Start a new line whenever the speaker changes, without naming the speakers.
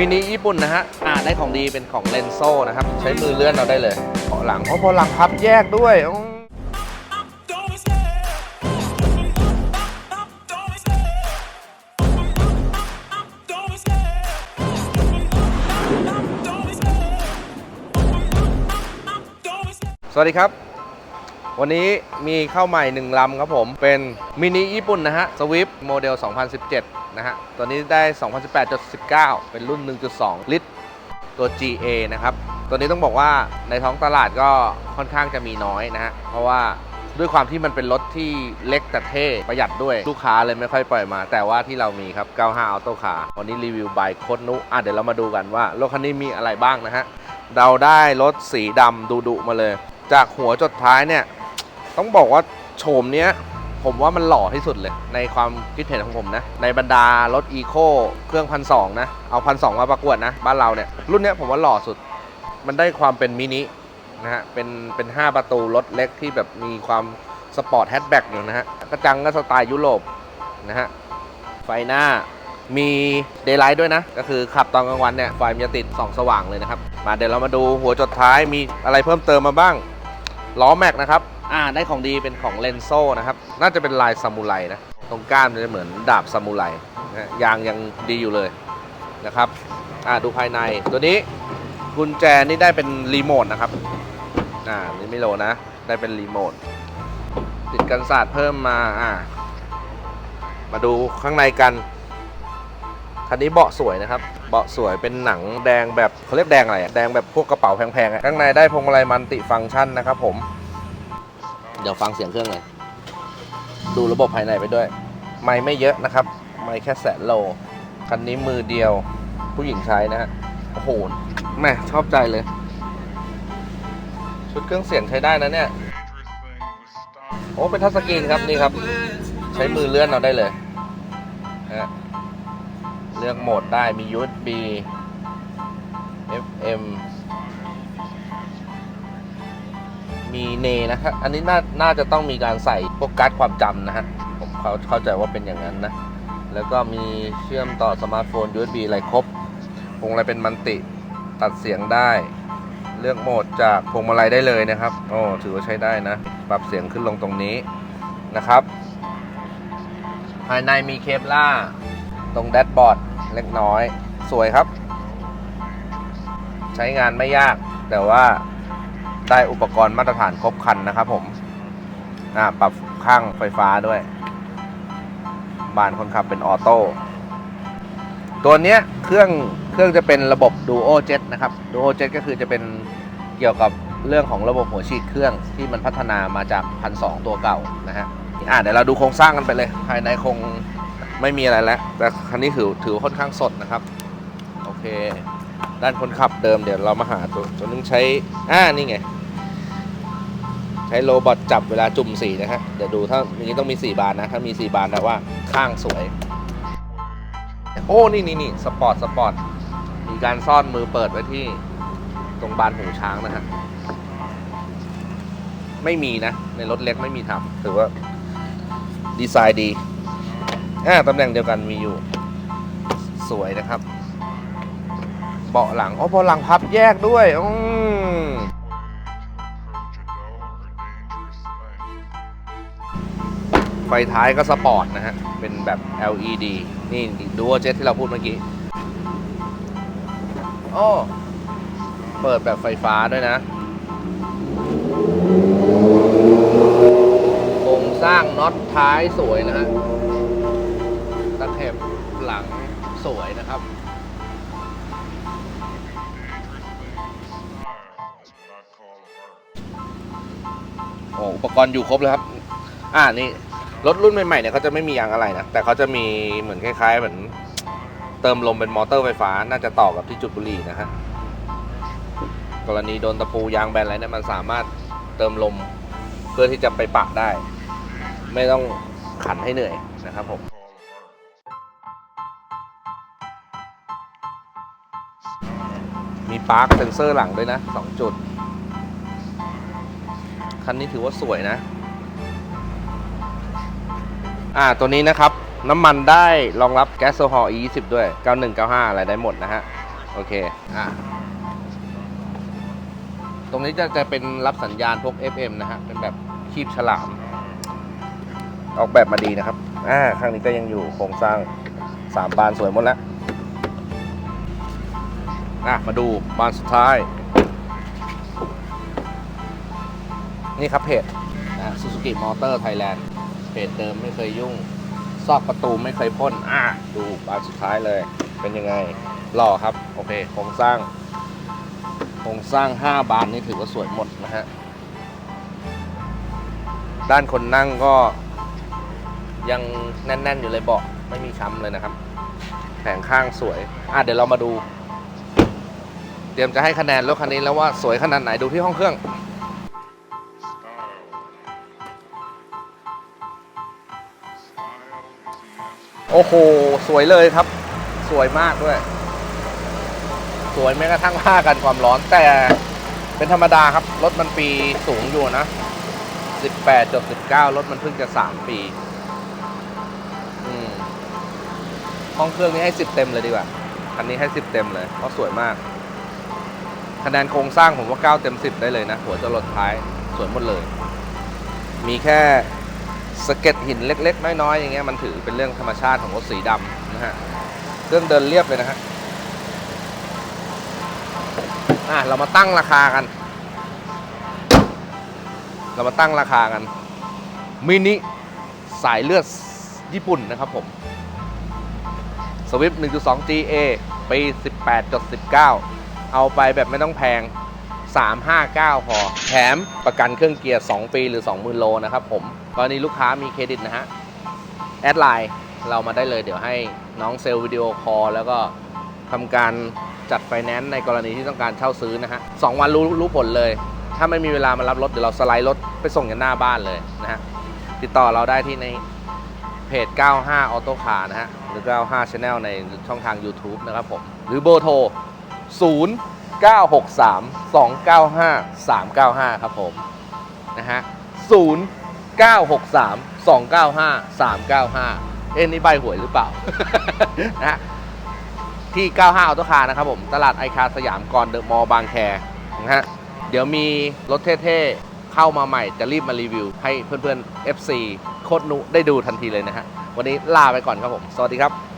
มินิญี่ปุ่นนะฮะอ่าได้ของดีเป็นของเลนโซนะครับ ใช้มือเลื่อนเราได้เลยเบาะหลังเพราะเบาะหลังพับแยกด้วยอืม
Don't stay. Don't stay. Don't stay. Don't stay. Don't stay.
สวัสดีครับ วันนี้มีเข้าใหม่หนึ่งลำครับผม เป็นมินิญี่ปุ่นนะฮะสวิฟโมเดล 2017 นะฮะ ตัวนี้ได้ 2018.19 เป็นรุ่น 1.2 ลิตร ตัว GA นะครับ ตัวนี้ต้องบอกว่าในท้องตลาดก็ค่อนข้างจะมีน้อยนะฮะ เพราะว่าด้วยความที่มันเป็นรถที่เล็กแต่เท่ประหยัดด้วยลูกค้าเลยไม่ค่อยปล่อยมา แต่ว่าที่เรามีครับ 95 Auto Car วันนี้รีวิวบายโคดนุอะเดี๋ยวเรามาดูกันว่ารถคันนี้มีอะไรบ้างนะฮะเราได้รถสีดำดุๆมาเลย จากหัวจดท้ายเนี่ย ต้องบอกว่าโฉมเนี้ยผมว่ามันหล่อที่สุดเลย ในความคิดเห็นของผมนะ ในบรรดารถอีโคเครื่องพันสองนะ เอาพันสองมาประกวดนะ บ้านเราเนี่ย รุ่นเนี้ยผมว่าหล่อสุด มันได้ความเป็นมินินะฮะ เป็นเป็น 5 ประตูรถเล็กที่แบบมีความสปอร์ตแฮชแบ็กอยู่นะฮะ กระจังก็สไตล์ยุโรปนะฮะ ไฟหน้ามีเดย์ไลท์ด้วยนะ ก็คือขับตอนกลางวันเนี่ยไฟมันจะติดส่องสว่างเลยนะครับ มาเดี๋ยวเรามาดูหัวจดท้ายมีอะไรเพิ่มเติมมาบ้างล้อแม็กนะครับ อ่าได้ของดีเป็นของเลนโซนะครับ น่าจะเป็นลายซามูไรนะ ตรงก้ามจะเหมือนดาบซามูไรนะยางยังดีอยู่เลยนะครับ อ่าดูภายในตัวนี้กุญแจนี่ได้เป็นรีโมทนะครับ อ่านี่ไม่โลนะ ได้เป็นรีโมทติดกันศาสตร์เพิ่มมา อ่า มาดูข้างในกัน คันนี้เบาะสวยนะครับ เบาะสวยเป็นหนังแดงแบบเขาเรียกแดงอะไร แดงแบบพวกกระเป๋าแพงๆ ข้างในได้พวงมาลัยมันติฟังก์ชันนะครับผม เดี๋ยวฟังเสียงเครื่องเลย ดูระบบภายในไปด้วย ไม่ไม่เยอะนะครับ ไม่แค่แสนโล คันนี้มือเดียว ผู้หญิงใช้นะฮะ โอ้โห แม่ชอบใจเลย ชุดเครื่องเสียงใช้ได้นะเนี่ย โอ้เป็นทัชสกรีนครับนี่ครับ ใช้มือเลื่อนเอาได้เลยนะฮะเลือกโหมดได้มี USB FM มีเนนะครับอันนี้น่าน่าจะต้องมีการใส่พวกการ์ดความจำนะฮะผมเขาเข้าใจว่าเป็นอย่างนั้นนะ แล้วก็มีเชื่อมต่อสมาร์ทโฟน USB อะไรครบพวงอะไรเป็นมันติตัดเสียงได้ เลือกโหมดจากพวงมาลัยได้เลยนะครับโอ้ถือว่าใช้ได้นะ ปรับเสียงขึ้นลงตรงนี้นะครับ ภายในมีเคปล่าตรงแดชบอร์ดเล็กน้อย สวยครับ ใช้งานไม่ยากแต่ว่า ได้อุปกรณ์มาตรฐานครบครันนะครับผมปรับข้างไฟฟ้าด้วย บานคนขับเป็นออโต้ ตัวเนี้ยเครื่องเครื่องจะเป็นระบบ Duo Jet นะครับ Duo Jet ก็คือจะเป็นเกี่ยวกับเรื่องของระบบหัวฉีดเครื่องที่มันพัฒนามาจากพันสตัวเก่านะฮะอ่าเดี๋ยวเราดูโครงสร้างกันไปเลย ภายในคงไม่มีอะไรแล้ว แต่คันนี้ถือถือค่อนข้างสดนะครับ โอเค ด้านคนขับเดิมเดี๋ยวเรามาหาตัวตัวนึงใช้อ่านี่ไง ใช้โรบอทจับเวลาจุ่มสีนะฮะ เดี๋ยวดูถ้าอย่างนี้ต้องมี 4 บานนะ ถ้ามี 4 บานแปลว่าข้างสวย โอ้ นี่นี่นี่สปอร์ต สปอร์ต มีการซ่อนมือเปิดไว้ที่ตรงบานหูช้างนะฮะ ไม่มีนะ ในรถเล็กไม่มีทำถือว่า ดีไซน์ดีอ่าตำแหน่งเดียวกันมีอยู่ สวยนะครับ เบาะหลัง อ๋อ เบาะหลังพับแยกด้วย อืม ไฟท้ายก็สปอร์ตนะฮะ เป็นแบบ LED นี่ดูว่าเจ็ตที่เราพูดเมื่อกี้โอ้เปิดแบบไฟฟ้าด้วยนะโครงสร้างน็อตท้ายสวยนะฮะตะเข็บหลังสวยนะครับโอ้อุปกรณ์อยู่ครบเลยครับ อ่านี่ รถรุ่นใหม่ๆเนี่ยเขาจะไม่มียางอะไรนะ แต่เขาจะมีเหมือนคล้าย ๆ เหมือนเติมลมเป็นมอเตอร์ไฟฟ้า น่าจะต่อกับที่จุดบุหรี่นะฮะ กรณีโดนตะปูยางแบนอะไรเนี่ยมันสามารถเติมลมเพื่อที่จะไปปะได้ ไม่ต้องขันให้เหนื่อยนะครับผม มีปาร์คเซนเซอร์หลังด้วยนะสองจุด คันนี้ถือว่าสวยนะ อ่าตัวนี้นะครับน้ำมันได้รองรับแก๊สโซฮอล์ E20 ด้วย 9195 อะไรได้หมดนะฮะ โอเค อะ ตรงนี้จะจะเป็นรับสัญญาณพวก FM นะฮะ เป็นแบบคีบฉลาม ออกแบบมาดีนะครับ อ่า ข้างนี้ก็ยังอยู่โครงสร้างสามบานสวยหมดแล้ว อะ มาดูบานสุดท้าย นี่ครับเพจนะ Suzuki Motor Thailand เพจเดิมไม่เคยยุ่ง ซอกประตูไม่เคยพ่นอะดูบานสุดท้ายเลย เป็นยังไงหล่อครับ โอเคโครงสร้างโครงสร้าง 5 บานนี่ถือว่าสวยหมดนะฮะ ด้านคนนั่งก็ ยังแน่น ๆ อยู่เลยเบาะไม่มีช้ำเลยนะครับ แผงข้างสวย อะเดี๋ยวเรามาดู เตรียมจะให้คะแนนรถคันนี้แล้วว่าสวยขนาดไหนดูที่ห้องเครื่อง โอ้โห สวยเลยครับ สวยมากด้วย สวยแม้กระทั่งผ้ากันความร้อนแต่เป็นธรรมดาครับ รถมันปีสูงอยู่นะ 18จบ19 รถมันเพิ่งจะ 3 ปีห้องเครื่องนี้ให้ 10 เต็มเลยดีกว่าคันนี้ให้ 10 เต็มเลย เพราะสวยมาก คะแนนโครงสร้างผมว่า 9 เต็ม 10 ได้เลยนะ หัวจรดท้าย สวยหมดเลย มีแค่ สะเก็ดหินเล็ก ๆ น้อยๆอย่างเงี้ยมันถือเป็นเรื่องธรรมชาติของรถสีดำนะฮะเครื่องเดินเรียบเลยนะฮะอะเรามาตั้งราคากัน เรามาตั้งราคากันมินิสายเลือดญี่ปุ่นนะครับผมสวิฟ 1.2 GA ปี 18.19 เอาไปแบบไม่ต้องแพง 359 พอ แถมประกันเครื่องเกียร์ 2 ปีหรือ 20,000 โลนะครับผม กรณีลูกค้ามีเครดิตนะฮะ แอดไลน์เรามาได้เลยเดี๋ยวให้น้องเซลล์วิดีโอคอลแล้วก็ทำการจัดไฟแนนซ์ในกรณีที่ต้องการเช่าซื้อนะฮะสองวันรู้รู้ผลเลย ถ้าไม่มีเวลามารับรถเดี๋ยวเราสไลด์รถไปส่งกันหน้าบ้านเลยนะฮะ ติดต่อเราได้ที่ในเพจ 95 Auto Car นะฮะ หรือ 95 Channel ในช่องทาง YouTube นะครับผม หรือเบอร์โทร 0 9 6 3 2 9 5 3 9 5 ครับผม นะฮะ 0 9 6 3 2 9 5 3 9 5 เอ็นนี่ใบหวยหรือเปล่า นะฮะที่ 95 Auto Car นะครับผม ตลาดไอคาสยามก่อนเดอะมอลล์บางแคนะฮะ เดี๋ยวมีรถเท่ๆ เข้ามาใหม่จะรีบมารีวิว ให้เพื่อนๆ FC โคตรนุได้ดูทันทีเลยนะฮะ วันนี้ลาไปก่อนครับผม สวัสดีครับ